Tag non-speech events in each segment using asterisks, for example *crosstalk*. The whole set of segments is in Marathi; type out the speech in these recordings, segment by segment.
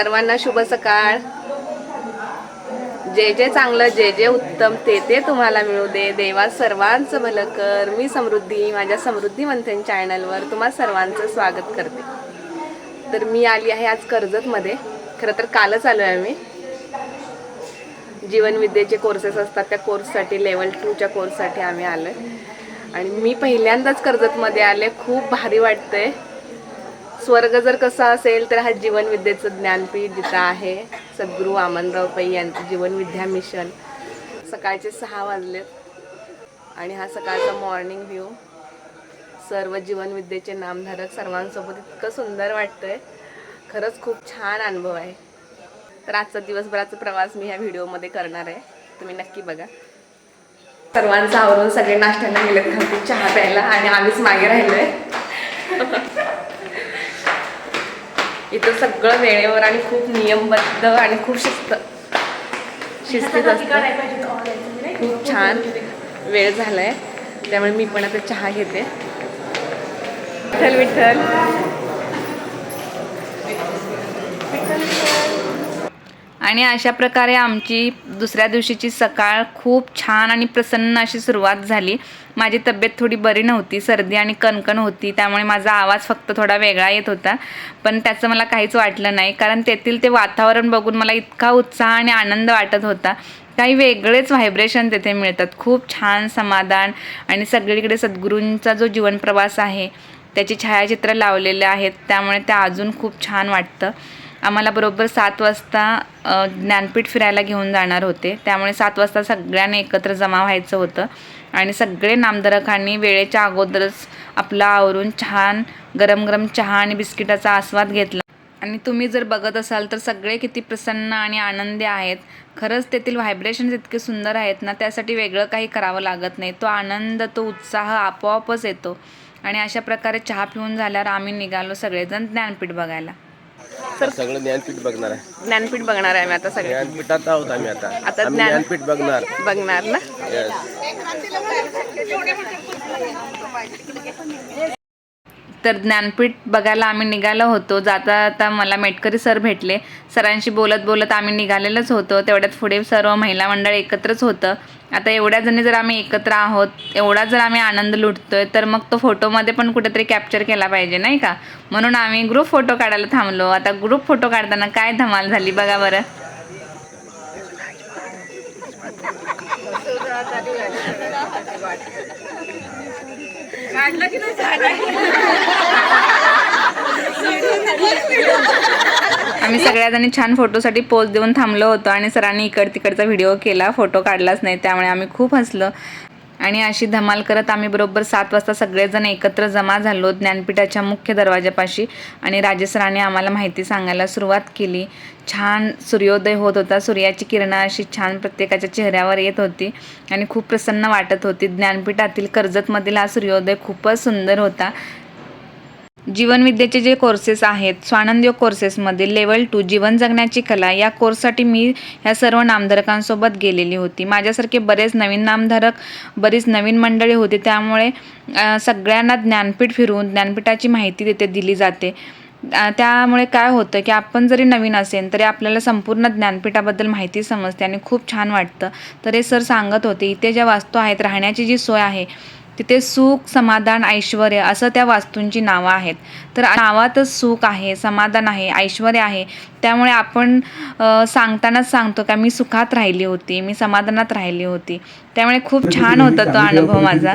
सर्वांना शुभ सकाळ. जे जे चांगलं जे जे उत्तम ते ते तुम्हाला मिळू दे. देवा सर्वांचं भलं कर. मी समृद्धी माझ्या समृद्धी मंथन चॅनलवर तुम्हा सर्वांचं स्वागत करते. तर मी आली आहे आज कर्जतमध्ये. खरं तर कालच आलो आहे मी जीवनविद्येचे कोर्सेस असतात त्या कोर्ससाठी लेवल टूच्या कोर्ससाठी आम्ही आलो आणि मी पहिल्यांदाच कर्जतमध्ये आले. खूप भारी वाटतंय. स्वर्ग जर कसा असेल तर हा जीवनविद्येचं ज्ञानपीठ जिथं आहे सद्गुरू वामनराव पै यांचं जीवनविद्या मिशन. सकाळचे सहा वाजलेत आणि हा सकाळचा मॉर्निंग व्ह्यू सर्व जीवनविद्येचे नामधारक सर्वांसोबत इतकं सुंदर वाटतंय. खरंच खूप छान अनुभव आहे. तर आजचा दिवसभराचा प्रवास मी ह्या व्हिडिओमध्ये करणार आहे. तुम्ही नक्की बघा. सर्वांचं आवरून सगळे नाश्त्यांना गेलेत खालती चहा प्यायला आणि आम्हीच मागे राहिलोय. इथं सगळं वेळेवर आणि खूप नियमबद्ध आणि खूप शिस्त शिस्तीत असतं. खूप छान. वेळ झालाय. त्यामुळे मी पण आता चहा घेते. विठ्ठल विठ्ठल. आणि अशा प्रकारे आमची दुसऱ्या दिवशीची सकाळ खूप छान आणि प्रसन्न अशी सुरुवात झाली. माझी तब्येत थोडी बरी नव्हती सर्दी आणि कणकण होती त्यामुळे माझा आवाज फक्त थोडा वेगळा येत होता. पण त्याचं मला काहीच वाटलं नाही कारण तेथील ते वातावरण बघून मला इतका उत्साह आणि आनंद वाटत होता. काही वेगळेच व्हायब्रेशन तेथे मिळतात. खूप छान समाधान आणि सगळीकडे सद्गुरूंचा जो जीवनप्रवास आहे त्याची छायाचित्र लावलेले आहेत त्यामुळे ते अजून खूप छान वाटतं. आम्हाला बरोबर सात वाजता ज्ञानपीठ फिरायला घेऊन जाणार होते. त्यामुळे सात वाजता सगळ्यांनी एकत्र जमा व्हायचं होतं. आणि सगळे नामधारकांनी वेळेच्या अगोदरच आपला आवरून छान गरम गरम चहा आणि बिस्किटाचा आस्वाद घेतला. आणि तुम्ही जर बघत असाल तर सगळे किती प्रसन्न आणि आनंदी आहेत. खरंच तेथील व्हायब्रेशन्स इतके सुंदर आहेत ना त्यासाठी वेगळं काही करावं लागत नाही. तो आनंद तो उत्साह आपोआपच येतो. आणि अशा प्रकारे चहा पिऊन झाल्यावर आम्ही निघालो सगळेजण ज्ञानपीठ बघायला. सगळं ज्ञानपीठ बघणार आहे. ज्ञानपीठ बघणार आहे मी आता सगळे. ज्ञानपीठात आहोत आम्ही आता. आता आम्ही ज्ञान- ज्ञानपीठ बघणार. बघणार ना. तर ज्ञानपीठ बघायला आम्ही निघालो होतो. जाता जाता मला मेटकरी सर भेटले. सरांशी बोलत बोलत आम्ही निघालेलंच होतो. तेवढ्यात पुढे सर्व महिला मंडळ एकत्रच होतं. आता एवढ्या जणी जर आम्ही एकत्र आहोत एवढा जर आम्ही आनंद लुटतोय तर मग तो फोटोमध्ये पण कुठेतरी कॅप्चर केला पाहिजे नाही का? म्हणून आम्ही ग्रुप फोटो काढायला थांबलो. आता ग्रुप फोटो काढताना काय धमाल झाली बघा बरं. आम्ही सगळ्याजणी छान फोटोसाठी पोज देऊन थांबलो होतो आणि सरांनी इकड तिकडचा व्हिडिओ केला फोटो काढलाच नाही त्यामुळे आम्ही खूप हसलो. आणि अशी धमाल करत आम्ही बरोबर सात वाजता सगळेजण एकत्र जमा झालो ज्ञानपीठाच्या मुख्य दरवाजापाशी आणि राजेसराने आम्हाला माहिती सांगायला सुरुवात केली. छान सूर्योदय होत होता. सूर्याची किरणं अशी छान प्रत्येकाच्या चेहऱ्यावर येत होती आणि खूप प्रसन्न वाटत होती. ज्ञानपीठातील कर्जतमधील हा सूर्योदय खूपच सुंदर होता. जीवनविद्येचे जे कोर्सेस आहेत स्वानंद योग कोर्सेसमध्ये लेवल टू जीवन जगण्याची कला या कोर्ससाठी मी ह्या सर्व नामधारकांसोबत गेलेली होती. माझ्यासारखे बरेच नवीन नामधारक बरीच नवीन मंडळी होती. त्यामुळे सगळ्यांना ज्ञानपीठ फिरवून ज्ञानपीठाची माहिती तिथे दिली जाते. त्यामुळे काय होतं की आपण जरी नवीन असेल तरी आपल्याला संपूर्ण ज्ञानपीठाबद्दल माहिती समजते आणि खूप छान वाटतं. तर हे सर सांगत होते इथे ज्या वास्तू आहेत राहण्याची जी सोय आहे तिथे सुख समाधान ऐश्वर असं त्या वास्तूंची नावं आहेत. तर नावातच सुख आहे समाधान आहे ऐश्वर आहे. त्यामुळे आपण सांगतानाच सांगतो का मी सुखात राहिली होती मी समाधानात राहिली होती. त्यामुळे खूप छान होता तो अनुभव माझा.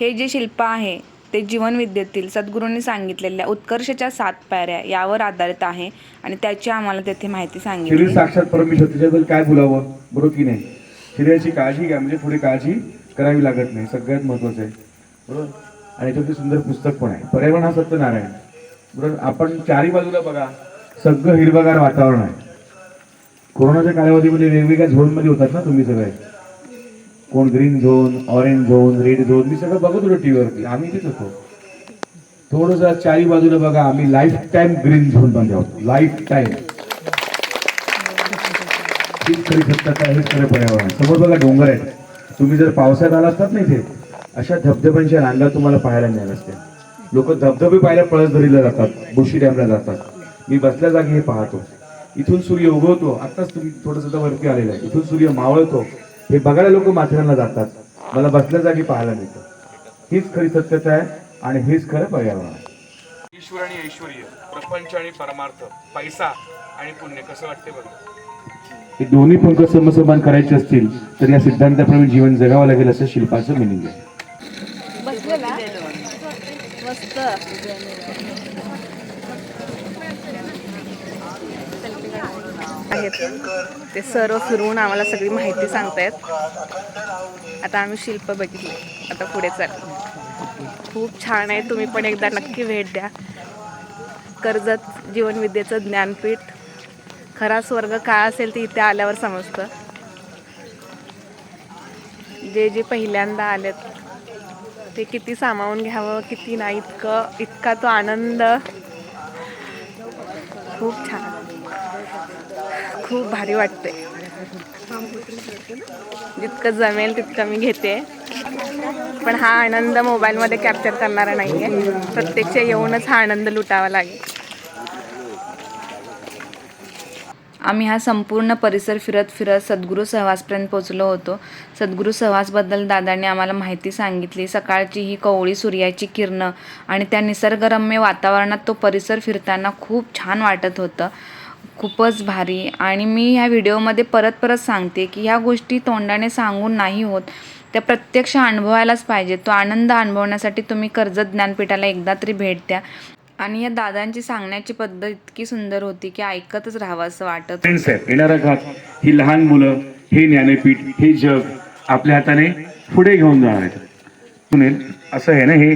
हे जे शिल्प आहे ते जीवनविद्येतील सद्गुरूंनी सांगितलेल्या उत्कर्षच्या सात पायऱ्या यावर आधारित आहे आणि त्याची आम्हाला तेथे माहिती सांगितली. साक्षात परमेश्वर त्याच्याबद्दल काय बोलावं? बरोबर की नाही? शरीराची काळजी घ्या म्हणजे पुढे काळजी करावी लागत नाही. सगळ्यात महत्वाचं आहे. बरोबर? आणि याच्यावरती सुंदर पुस्तक पण आहे. पर्यावरण हा सत्यनारायण. बरोबर? आपण चारी बाजूला बघा. सगळं हिरवगार वातावरण आहे. कोरोनाच्या कालावधीमध्ये वेगवेगळ्या झोनमध्ये होतात ना तुम्ही सगळे. कोण green zone orange zone red zone मी सगळं बघत होतो टीव्हीवरती आम्ही तिथं होतो. थोडंसं चारी बाजूला बघा. आम्ही लाईफ टाईम ग्रीन झोनमध्ये आहोत. लाईफ टाईम हीच खरी सत्ता हेच खरं पर्यावरण समोर बघा डोंगर आहेत. तुम्ही जर पावसात आला असतात ना इथे अशा धबधब्यांच्या रांगा तुम्हाला पाहायला मिळाल्या असत्या लोक धबधबे पाहायला पळसदरीला जातात बुशी डॅमला जातात. मी बसल्या जागी हे पाहतो. इथून सूर्य उगवतो. आताच तुम्ही थोडंसं वरती आलेलं आहे. इथून सूर्य मावळतो. हे बघायला लोक माथेरानला जातात. मला बसल्या जागी पाहायला मिळतं. हीच खरी सत्यता आहे आणि हेच खरं पर्यावरण ईश्वर आणि ऐश्वर्य प्रपंच आणि परमार्थ पैसा आणि पुण्य कसं वाटते बघा. हे दोन्ही पंख समसमान करायचे असतील तर या सिद्धांताप्रमाणे जीवन जगावं लागेल असं शिल्पाचं मिनिंग आहे. आहेत ते सर्व फिरवून आम्हाला सगळी माहिती सांगतायत. आता आम्ही शिल्प बघितले. आता पुढे चाल. खूप छान आहे. तुम्ही पण एकदा नक्की भेट द्या. कर्जत जीवनविद्येचं ज्ञानपीठ. खरा स्वर्ग काय असेल ते इथे आल्यावर समजतं. जे जे पहिल्यांदा आलेत ते किती सामावून घ्यावं किती नाही इतकं इतका तो आनंद. खूप छान. खूप भारी वाटते जितकं जमेल तितकं मी घेते. पण हा आनंद मोबाईलमध्ये कॅप्चर करणारा नाही आहे प्रत्यक्ष येऊनच हा आनंद लुटावा लागेल. आम्ही हा संपूर्ण परिसर फिरत फिरत सद्गुरू सहवासपर्यंत पोचलो होतो. सद्गुरू सहवासबद्दल दादाने आम्हाला माहिती सांगितली. सकाळची ही कवळी सूर्याची किरणं आणि त्या निसर्गरम्य वातावरणात तो परिसर फिरताना खूप छान वाटत होतं. खूपच भारी. आणि मी ह्या व्हिडिओमध्ये परत परत सांगते की ह्या गोष्टी तोंडाने सांगून नाही होत. त्या प्रत्यक्ष अनुभवायलाच पाहिजे. तो आनंद अनुभवण्यासाठी तुम्ही कर्जत ज्ञानपीठाला एकदा तरी भेट द्या. आणि या दादांची सांगण्याची पद्धत इतकी सुंदर होती की ऐकतच राहावं असं वाटत येणारा काळ ही लहान मुलं हे ज्ञानपीठ हे जग आपल्या हाताने पुढे घेऊन जाणार आहेत. सुनील असं आहे ना हे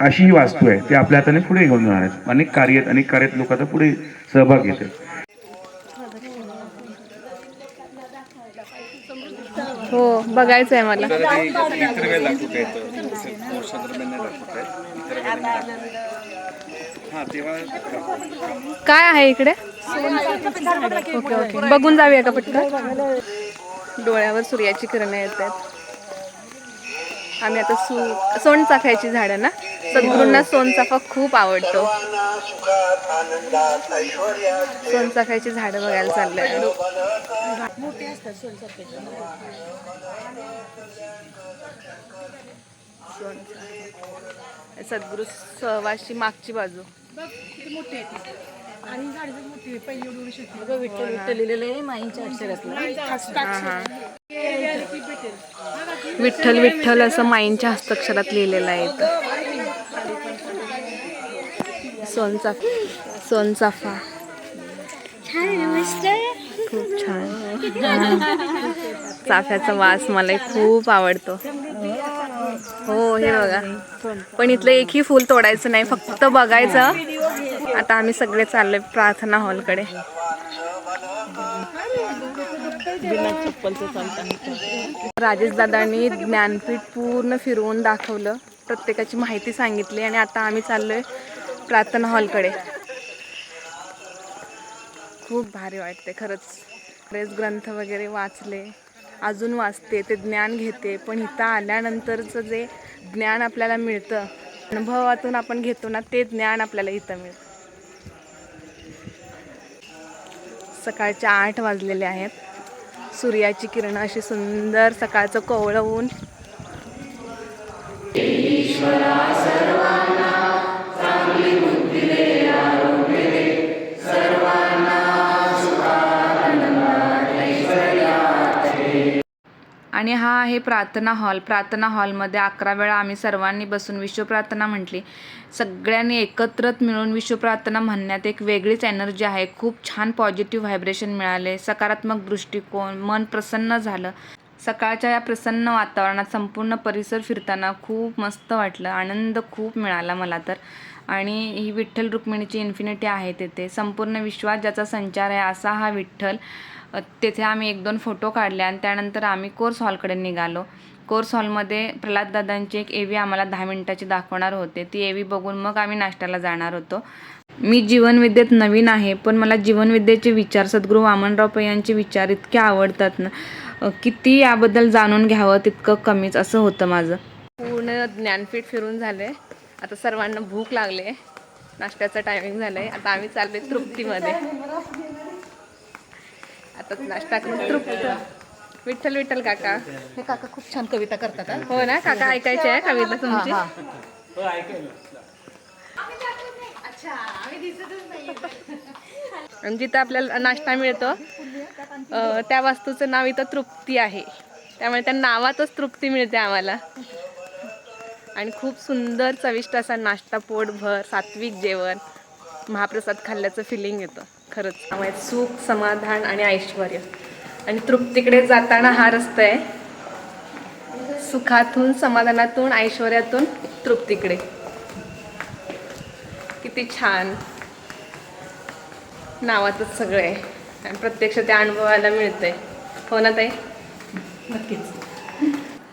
अशी ही वास्तू आहे ते आपल्या हाताने पुढे घेऊन जाणार आहेत. अनेक कार्यात अनेक कार्यात लोक आता पुढे सहभाग घेतात. हो बघायचं आहे मला इतर वेळ दाखवता येतं हा तेव्हा काय आहे इकडे? Okay okay. बघून जाऊया का पटकन? डोळ्यावर सूर्याची किरणं येत आहेत. आम्ही आता सु सोनचाफ्याची झाडं ना? सद्गुरूंना सोनचाफा खूप आवडतो. सोनचाफ्याची झाडं बघायला चाललंय सद्गुरू सहवासची मागची बाजू. विठ्ठल विठ्ठल असं माईंच्या हस्ताक्षरात लिहिलेलं आहे. सोनचाफा सोनचाफा खूप छान. चाफ्याचा वास मला खूप आवडतो. हो हे बघा. पण इथलं एकही फुल तोडायचं नाही फक्त बघायचं आता आम्ही सगळे चाललोय प्रार्थना हॉलकडे. राजेश दादांनी ज्ञानपीठ पूर्ण फिरवून दाखवलं प्रत्येकाची माहिती सांगितली आणि आता आम्ही चाललोय प्रार्थना हॉलकडे. खूप भारी वाटते खरंच. बरेच ग्रंथ वगैरे वाचले अजून वाचते ते ज्ञान घेते पण इथं आल्यानंतरचं जे ज्ञान आपल्याला मिळतं अनुभवातून आपण घेतो ना ते ज्ञान आपल्याला इथं मिळतं. सकाळचे आठ वाजलेले आहेत. सूर्याची किरणं अशी सुंदर सकाळचं कोवळं ऊन. आणि हा आहे प्रार्थना हॉल. प्रार्थना हॉलमध्ये अकरा वेळा आम्ही सर्वांनी बसून विश्वप्रार्थना म्हटली. सगळ्यांनी एकत्रच मिळून विश्वप्रार्थना म्हणण्यात एक वेगळीच एनर्जी आहे. खूप छान पॉझिटिव्ह व्हायब्रेशन मिळाले. सकारात्मक दृष्टिकोन मन प्रसन्न झालं. सकाळच्या या प्रसन्न वातावरणात संपूर्ण परिसर फिरताना खूप मस्त वाटलं. आनंद खूप मिळाला मला तर. आणि ही विठ्ठल रुक्मिणीची इन्फिनिटी आहे तेथे. संपूर्ण विश्वात ज्याचा संचार आहे असा हा विठ्ठल तेथे आम्ही एक दोन फोटो काढले आणि त्यानंतर आम्ही कोर्स हॉलकडे निघालो. कोर्स हॉलमध्ये प्रल्हाददादांची एक एवी आम्हाला दहा मिनिटाची दाखवणार होते. ती एवी बघून मग आम्ही नाश्त्याला जाणार होतो. मी जीवनविद्येत नवीन आहे पण मला जीवनविद्येचे विचार सद्गुरू वामनराव पै यांचे विचार इतके आवडतात ना किती याबद्दल जाणून घ्यावं तितकं कमीच असं होतं माझं. पूर्ण ज्ञानपीठ फिरून झालं आहे आता सर्वांना भूक लागले. नाश्त्याचं टायमिंग झालंय. आता आम्ही चाललोय तृप्तीमध्ये. आताच नाश्ता करून तृप्त. विठ्ठल विठ्ठल काका. हे काका खूप छान कविता करतात हा. हो ना? काका ऐकायचे आहे कविता तुमची? हा. आणि जिथं आपल्याला नाश्ता मिळतो त्या वस्तूचं नाव इथं तृप्ती आहे. त्यामुळे त्या नावातच तृप्ती मिळते आम्हाला. आणि खूप सुंदर चविष्ट असा नाश्ता पोटभर सात्विक जेवण. महाप्रसाद खाल्ल्याचं फिलिंग येतं खरंच. त्यामुळे सुख समाधान आणि ऐश्वर. आणि तृप्तीकडे जाताना हा रस्ता आहे. सुखातून समाधानातून ऐश्वर्यातून तृप्तीकडे. किती छान. नावातच सगळं आहे. आणि प्रत्यक्ष त्या अनुभवायला मिळतंय. हो ना ताई? नक्कीच.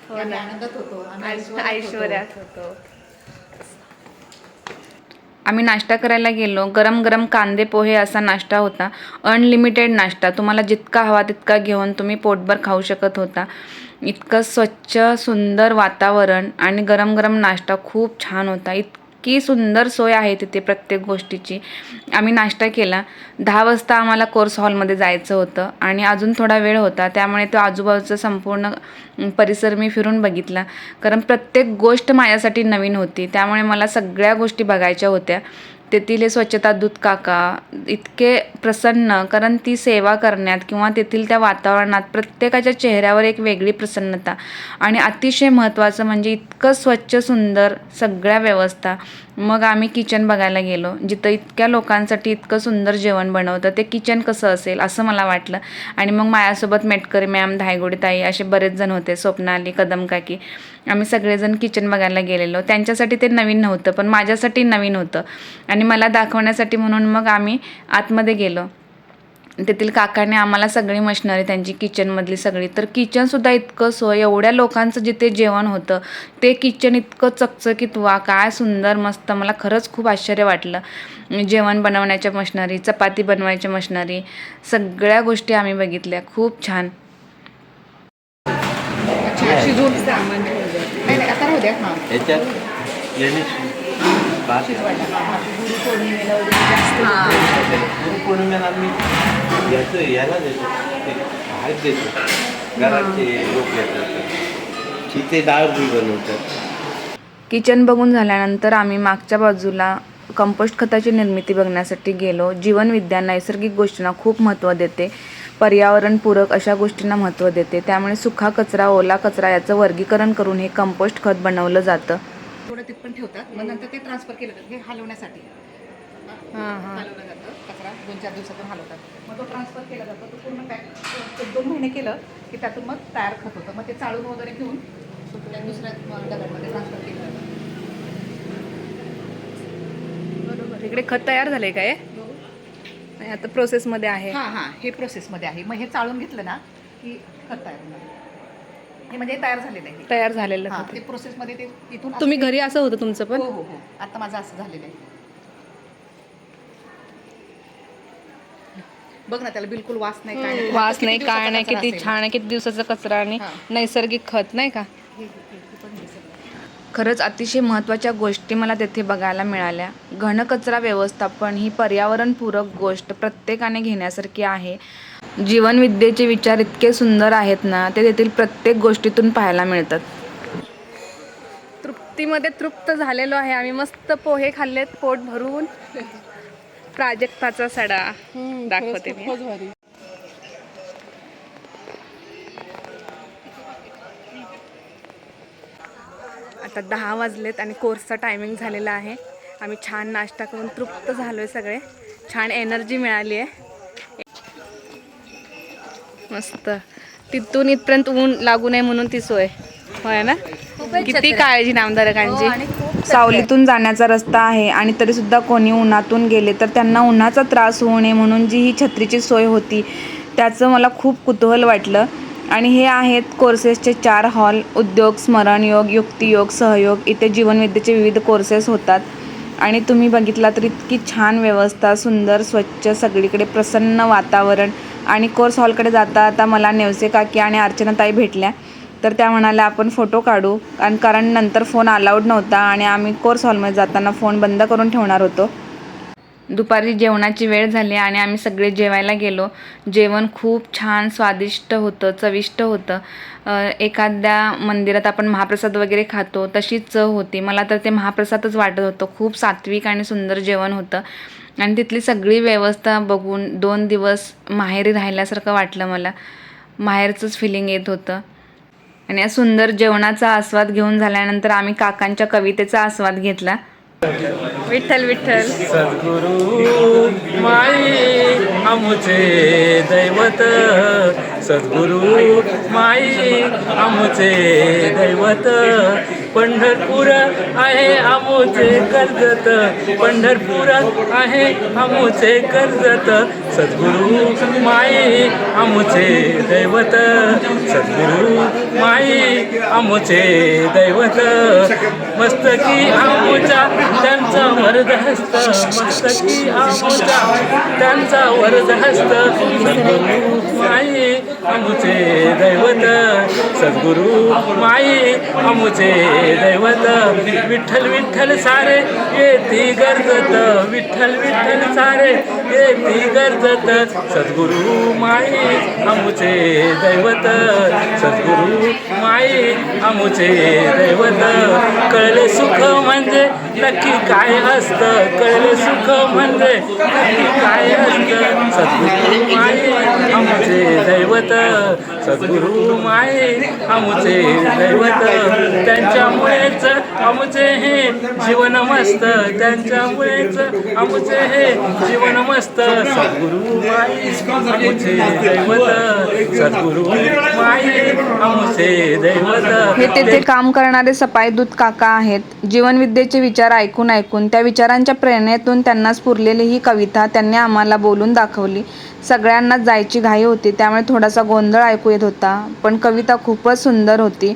हो ना. आनंदात होतो ऐश्वर्यात होतो. आम्ही नाश्ता करायला गेलो. गरम गरम कांदे पोहे असा नाश्ता होता. अनलिमिटेड नाश्ता. तुम्हाला जितका हवा तितका घेऊन तुम्ही पोटभर खाऊ शकत होता. इतकं स्वच्छ सुंदर वातावरण आणि गरम गरम नाश्ता खूप छान होता. इतकी सुंदर सोय आहे तिथे प्रत्येक गोष्टीची. आम्ही नाश्ता केला. दहा वाजता आम्हाला कोर्स हॉलमध्ये जायचं होतं आणि अजून थोडा वेळ होता. त्यामुळे तो आजूबाजूचा संपूर्ण परिसर मी फिरून बघितला. कारण प्रत्येक गोष्ट माझ्यासाठी नवीन होती. त्यामुळे मला सगळ्या गोष्टी बघायच्या होत्या. तेथील हे स्वच्छता दूत काका इतके प्रसन्न कारण ती सेवा करण्यात किंवा तेथील त्या वातावरणात प्रत्येकाच्या चेहऱ्यावर एक वेगळी प्रसन्नता. आणि अतिशय महत्त्वाचं म्हणजे इतकं स्वच्छ सुंदर सगळ्या व्यवस्था. मग आम्ही किचन बघायला गेलो जिथं इतक्या लोकांसाठी इतकं सुंदर जेवण बनवतं ते किचन कसं असेल असं मला वाटलं. आणि मग माझ्यासोबत मेटकरी मॅम धायगुडी ताई असे बरेच जण होते स्वप्नाली कदम काकी. आम्ही सगळेजण किचन बघायला गेलेलो. त्यांच्यासाठी ते नवीन नव्हतं पण माझ्यासाठी नवीन होतं. आणि मला दाखवण्यासाठी म्हणून मग आम्ही आतमध्ये गेलो. तेथील काकाने आम्हाला सगळी मशिनरी त्यांची किचनमधली सगळी. तर किचनसुद्धा इतकं सोय एवढ्या लोकांचं जिथे जेवण होतं ते किचन इतकं चकचकीत वा काय सुंदर मस्त. मला खरंच खूप आश्चर्य वाटलं. जेवण बनवण्याच्या मशिनरी चपाती बनवायच्या मशिनरी सगळ्या गोष्टी आम्ही बघितल्या. खूप छान. अच्छा शिजवून हां. गुरुपौर्णिमेला आम्ही याचं याला देतो. ते देतो. घराचे लोक येतात. तिथे डाळ बी बनवतात. किचन बघून झाल्यानंतर आम्ही मागच्या बाजूला कंपोस्ट खताची निर्मिती बघण्यासाठी गेलो. जीवनविद्या नैसर्गिक गोष्टींना खूप महत्त्व देते. पर्यावरणपूरक अशा गोष्टींना महत्त्व देते. त्यामुळे सुखा कचरा ओला कचरा याचं वर्गीकरण करून हे कंपोस्ट खत बनवलं जातं. थोडं तिथं ठेवतात मग नंतर ते ट्रान्सफर केलं जातं हे हलवण्यासाठी. हां हां. हलवलं जातं कचरा दोन चार दिवसातून हलवतात. मग तो ट्रान्सफर केला जातो तो पूर्ण पॅक एक दोन महिने केलं की त्यातून मग तयार खत होतं. मग ते चाळून वगैरे घेऊन दुसऱ्या डब्यामध्ये ट्रान्सफर केलं जातं. बरोबर. इकडे खत तयार झाले काय? नाही आता प्रोसेसमध्ये आहे. हां हां. हे प्रोसेसमध्ये आहे. मग हे चाळून घेतलं ना की खत तयार होणार. हे म्हणजे तयार झालेलं आहे. तयार झालेलं हां ते प्रोसेसमध्ये ते असं- तुम्ही घरी असं होतं तुमचं पण? हो हो हो. आता माझं असं झालेलं आहे. बघ ना त्याला बिलकुल वास नाही काय नाही. वास नाही काय नाही किती. छान आहे किती दिवसाचा कचरा आणि. नैसर्गिक खत नाही का? हे- हे- हे पण हे सगळं. खरंच अतिशय महत्त्वाच्या गोष्टी मला तेथे बघायला मिळाल्या. घनकचरा व्यवस्थापन ही पर्यावरणपूरक गोष्ट प्रत्येकाने घेण्यासारखी आहे. जीवनविद्येचे विचार इतके सुंदर आहेत ना ते तेथील प्रत्येक गोष्टीतून पाहायला मिळतात. तृप्तीमध्ये तृप्त झालेलो आहे आम्ही. मस्त पोहे खाल्लेत पोट भरून. प्राजक्ताचा सडा. दाखवते मी. आता दहा वाजलेत आणि कोर्सचा टायमिंग झालेला आहे. आम्ही छान नाश्ता करून तृप्त झालो आहे सगळे. छान एनर्जी मिळाली आहे मस्त. तिथून इथपर्यंत ऊन लागू नये म्हणून ती सोय. होय ना? किती काळजी नामधारकांची सावलीतून जाण्याचा रस्ता आहे आणि तरीसुद्धा कोणी उन्हातून गेले तर त्यांना उन्हाचा त्रास होऊ नये म्हणून जी ही छत्रीची सोय होती त्याचं मला खूप कुतूहल वाटलं. आणि हे आहेत कोर्सेसचे चार हॉल उद्योग स्मरणयोग युक्तियोग सहयोग इथे जीवनविद्येचे विविध कोर्सेस होतात. आणि तुम्ही बघितला तर इतकी छान व्यवस्था सुंदर स्वच्छ सगळीकडे प्रसन्न वातावरण आणि कोर्स हॉलकडे जाता आता मला नेवसे काकी आणि अर्चनाताई भेटल्या. तर त्या म्हणाल्या आपण फोटो काढू. आणि कारण नंतर फोन अलाउड नव्हता आणि आम्ही कोर्स हॉलमध्ये जाताना फोन बंद करून ठेवणार होतो. दुपारी जेवणाची वेळ झाली आणि आम्ही सगळे जेवायला गेलो. जेवण खूप छान स्वादिष्ट होतं चविष्ट होतं. एखाद्या मंदिरात आपण महाप्रसाद वगैरे खातो तशीच चव होती. मला तर ते महाप्रसादच वाटत होतं. खूप सात्विक आणि सुंदर जेवण होतं. आणि तिथली सगळी व्यवस्था बघून दोन दिवस माहेरी राहिल्यासारखं वाटलं मला. माहेरचंच फिलिंग येत होतं. आणि या सुंदर जेवणाचा आस्वाद घेऊन झाल्यानंतर आम्ही काकांच्या कवितेचा आस्वाद घेतला. विठ्ठल विठ्ठल. सद्गुरु माई आमुचे दैवत. सद्गुरु माई आमुचे दैवत. पंढरपूर आहे आमुचे कर्जत. पंढरपूर आहे आमुचे कर्जत. सद्गुरु माई आमुचे दैवत. सद्गुरु माई आमचे दैवत. मस्तकी आमुच्या त्यांचा वरद हस्त. मस्तकी आमुच्या त्यांचा वरद हस्त. सद्गुरु माई आमचे दैवत. सद्गुरु माई आमचे दैवत. विठ्ठल विठ्ठल सारे येती गरजत. विठ्ठल विठ्ठल सारे येती गरजत. सद्गुरु माई आमचे दैवत. सद्गुरु माई आमुचे दैवत कळले सुख म्हणजे नक्की काय असतं? कळले सुख म्हणजे नक्की काय असतं? सद्गुरु माई आमुचे दैवत सद्गुरु माई आमुचे दैवत त्यांच्यामुळेच आमुचे हे जीवन मस्त त्यांच्यामुळेच आमुचे हे जीवन मस्त. सद्गुरु माई आमुचे दैवत सद्गुरु माई आमुचे दैवत. हे तेथे काम करणारे सफाई दूत काका आहेत. जीवनविद्येचे विचार ऐकून ऐकून त्या विचारांच्या प्रेरणेतून त्यांना स्फुरलेली ही कविता त्यांनी आम्हाला बोलून दाखवली. सगळ्यांनाच जायची घाई होती त्यामुळे थोडासा गोंधळ ऐकू येत होता. पण कविता खूपच सुंदर होती.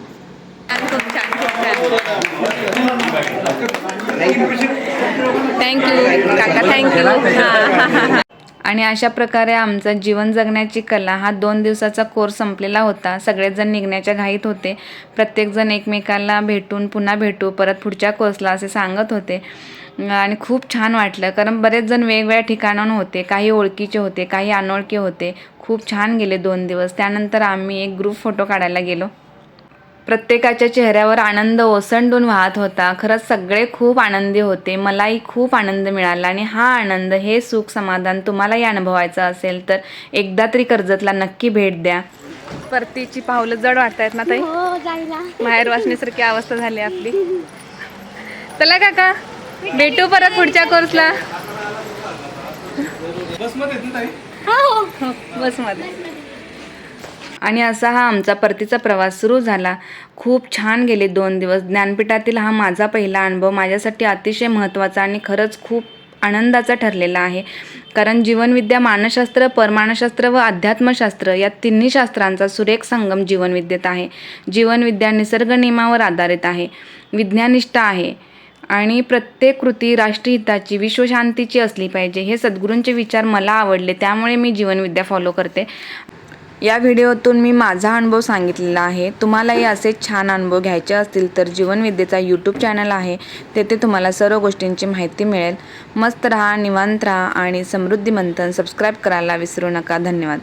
थँक्यू काका. थँक्यू *laughs* आणि अशा प्रकारे आमचा जीवन जगण्याची कला हा दोन दिवसाचा कोर्स संपलेला होता. सगळेजण निघण्याच्या घाईत होते. प्रत्येकजण एकमेकाला भेटून पुन्हा भेटू परत पुढच्या कोर्सला असे सांगत होते. आणि खूप छान वाटलं. कारण बरेच जण वेगवेगळ्या ठिकाणाहून होते काही ओळखीचे होते काही अनोळखी होते. खूप छान गेले दोन दिवस. त्यानंतर आम्ही एक ग्रुप फोटो काढायला गेलो. प्रत्येकाच्या चेहऱ्यावर आनंद ओसंडून वाहत होता. खरंच सगळे खूप आनंदी होते. मलाही खूप आनंद मिळाला आणि हा आनंद हे सुख समाधान तुम्हालाही अनुभवायचं असेल तर एकदा तरी कर्जतला नक्की भेट द्या. परतीची पावलं जड वाटतायत ना ताई? हो बाहेर वाचण्यासारखी अवस्था झाली आपली. चला काका. भेटू परत पुढच्या कोर्सला हो बसमध्ये. आणि असा हा आमचा परतीचा प्रवास सुरू झाला. खूप छान गेले दोन दिवस. ज्ञानपीठातील हा माझा पहिला अनुभव माझ्यासाठी अतिशय महत्त्वाचा आणि खरंच खूप आनंदाचा ठरलेला आहे. कारण जीवनविद्या मानसशास्त्र परमाणुशास्त्र व अध्यात्मशास्त्र या तिन्ही शास्त्रांचा सुरेख संगम जीवनविद्येत आहे. जीवनविद्या निसर्ग नियमावर आधारित आहे. विज्ञानिष्ठ आहे. आणि प्रत्येक कृती राष्ट्रहिताची विश्वशांतीची असली पाहिजे हे सद्गुरूंचे विचार मला आवडले. त्यामुळे मी जीवनविद्या फॉलो करते. या व्हिडिओतून मी माझा अनुभव सांगितलेला आहे. तुम्हालाही असे छान अनुभव घ्यायचे असतील तर जीवनविद्येचा यूट्यूब चॅनल आहे. तेथे तुम्हाला सर्व गोष्टींची माहिती मिळेल. मस्त राहा निवांत राहा आणि समृद्धी मंथन. सबस्क्राईब करायला विसरू नका. धन्यवाद.